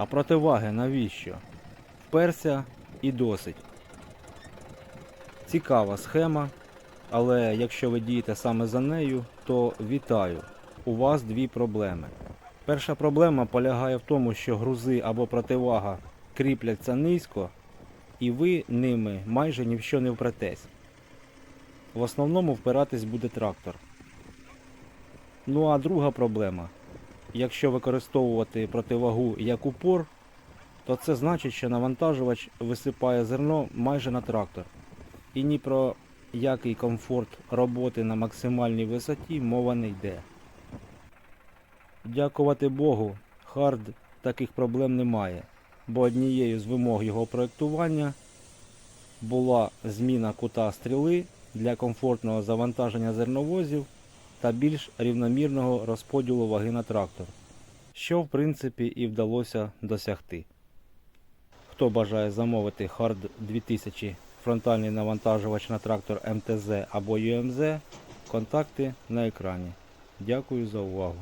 А противаги навіщо? Вперся і досить. Цікава схема, але якщо ви дієте саме за нею, то вітаю. У вас дві проблеми. Перша проблема полягає в тому, що грузи або противага кріпляться низько, і ви ними майже ні в що не впретесь. В основному впиратись буде трактор. Ну а друга проблема. Якщо використовувати противагу як упор, то це значить, що навантажувач висипає зерно майже на трактор. І ні про який комфорт роботи на максимальній висоті мова не йде. Дякувати Богу, хард таких проблем немає, бо однією з вимог його проєктування була зміна кута стріли для комфортного завантаження зерновозів та більш рівномірного розподілу ваги на трактор, що в принципі і вдалося досягти. Хто бажає замовити Hard 2000 фронтальний навантажувач на трактор МТЗ або ЮМЗ, контакти на екрані. Дякую за увагу.